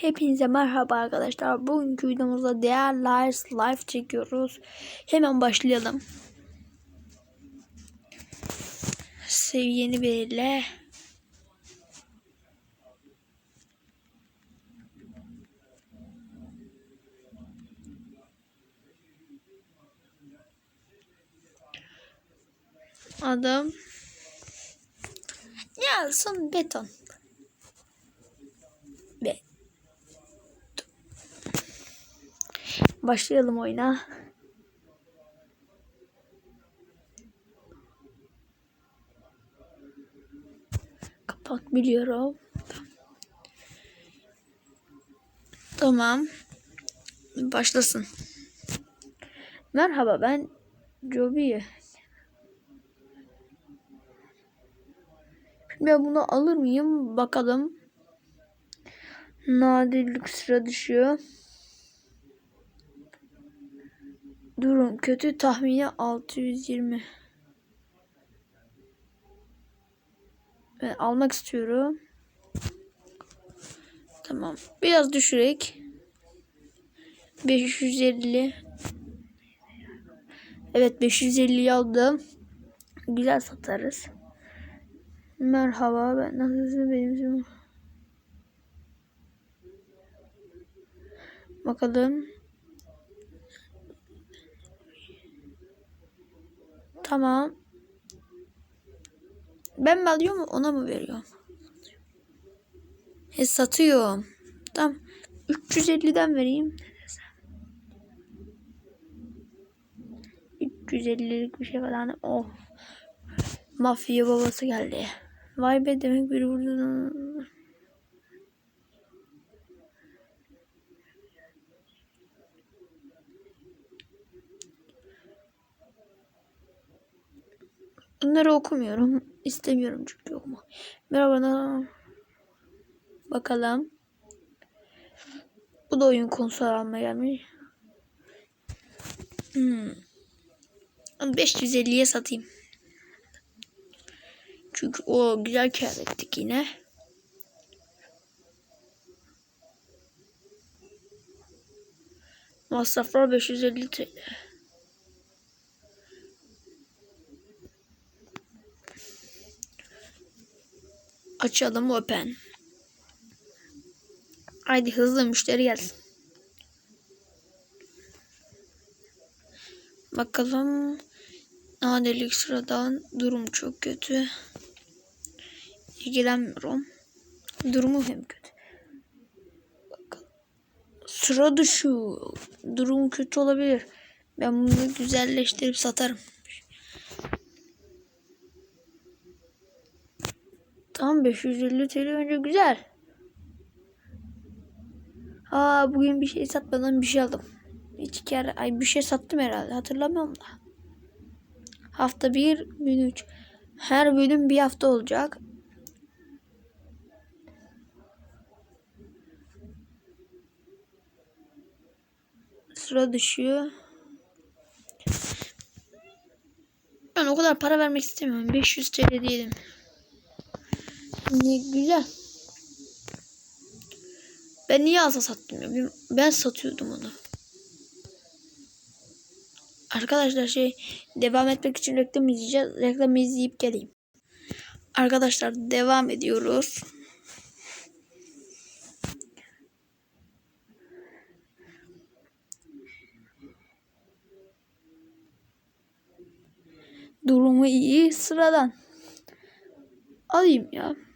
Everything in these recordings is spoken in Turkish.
Hepinize merhaba arkadaşlar. Bugünkü videomuzda Değer Lives Live çekiyoruz. Hemen başlayalım. Seviyeni belirle. Adım Nelson Beton. Başlayalım oyuna. Kapak biliyorum. Tamam. Başlasın. Merhaba ben Joby. Ben bunu alır mıyım? Bakalım. Nadirlik sıra dışı. Durum kötü tahmini 620. Ben almak istiyorum. Tamam. Biraz düşürek. 550. Evet 550 aldım. Güzel satarız. Merhaba ben nasılsın benim. Bakalım. Tamam. Ben mi alıyorum ona mı veriyorum? He satıyorum. Tamam. 350'den vereyim. 350'lik bir şey falan. Oh. Mafya babası geldi. Vay be demek biri vurdu. Bunları okumuyorum. İstemiyorum çünkü okuma. Merhaba. Bakalım. Bu da oyun konsol almaya gelmiş. Hmm. 550'ye satayım. Çünkü o güzel kâr ettik yine. Masraflar 550 TL. Açalım open. Haydi hızlı müşteri gelsin. Bakalım. Nadirlik sıradan durum çok kötü. İlgilenmiyorum. Durumu hem kötü. Bakalım. Sıra dışı. Durum kötü olabilir. Ben bunu güzelleştirip satarım. Tamam 550 TL önce güzel. Aa bugün bir şey satmadan bir şey aldım. İki kere ay bir şey sattım herhalde hatırlamıyorum da. Hafta bir gün üç. Her bölüm bir hafta olacak. Sıra dışı. Ben o kadar para vermek istemiyorum. 500 TL diyelim. Ne güzel. Ben niye aza sattım ya? Ben satıyordum onu. Arkadaşlar şey devam etmek için reklam izleyeceğiz. Reklam izleyip geleyim. Arkadaşlar devam ediyoruz. Durumu iyi sıradan. Alayım ya.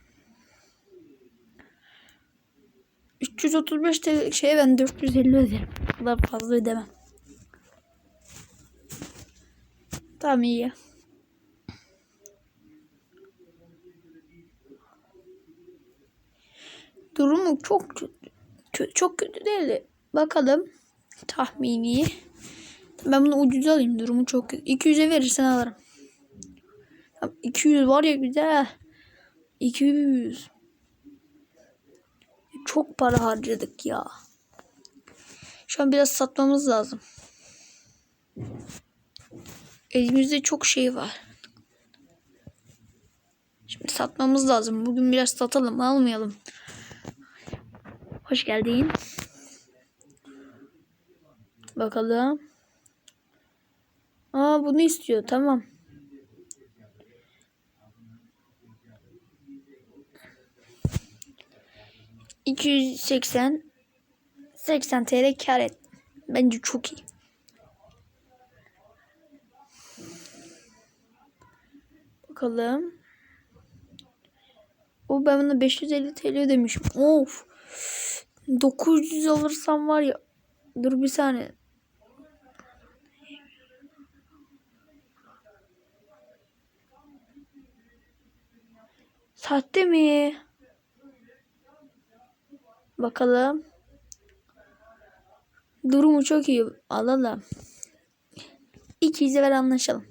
335 TL şeye ben 450 öderim. O kadar fazla ödemem. Tamam iyi. Durumu çok kötü. Kö- çok kötü değil. Bakalım tahmini. Ben bunu ucuz alayım. Durumu çok kötü. 200'e verirsen alırım. Tamam, 200 var ya güzel. 200. Çok para harcadık ya. Şu an biraz satmamız lazım. Elimizde çok şey var. Şimdi satmamız lazım. Bugün biraz satalım almayalım. Hoş geldin. Bakalım. Aa bunu istiyor. Tamam. ...280... ...80 TL kar et. Bence çok iyi. Bakalım. O ben buna 550 TL ödemişim. Of. 900 alırsam var ya. Dur bir saniye. Sahte mi? Bakalım. Durumu çok iyi. Alalım. 200'e ver anlaşalım.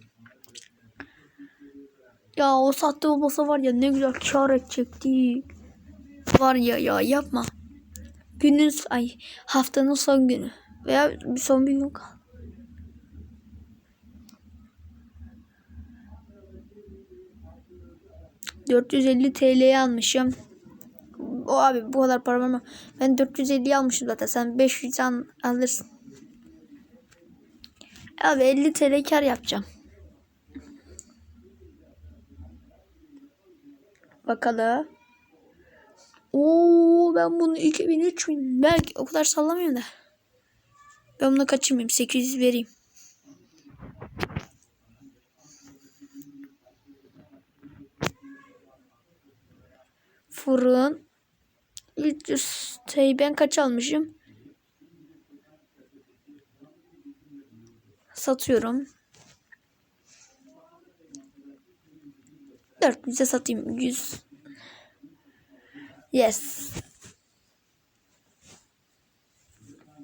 Ya o sahte olmasa var ya ne güzel kar edecektik. Var ya ya yapma. Günün ay haftanın son günü veya son bir gün kal. ...450 TL'ye almışım. O abi bu kadar param ama ben 450 almışım zaten. Sen 500 an alırsın. Abi 50 TL kar yapacağım. Bakalım. Oo ben bunu 2000 3000 belki o kadar sallamıyorum da. Ben bunu kaçırmayayım 800 vereyim. Fırın 300 TL'yi ben kaç almışım? Satıyorum. 400'e satayım 100. Yes.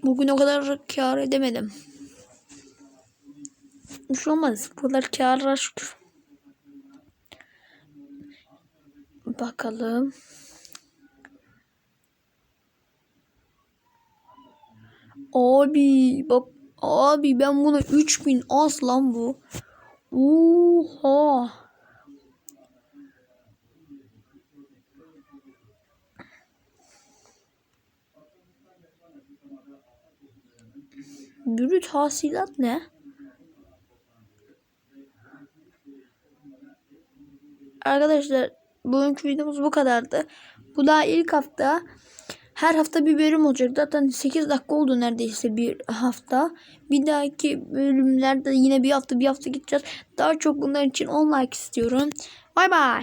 Bugün o kadar kar edemedim. Şey olmaz. Bu kadar kâra şükür. Bakalım. Abi bak abi ben bunu 3000 az lan bu. Oha. Brüt hasilat ne? Arkadaşlar bugünkü videomuz bu kadardı. Bu daha ilk hafta. Her hafta bir bölüm olacak. Zaten 8 dakika oldu neredeyse bir hafta. Bir dahaki bölümlerde yine bir hafta bir hafta gideceğiz. Daha çok bunlar için 10 like istiyorum. Bay bay.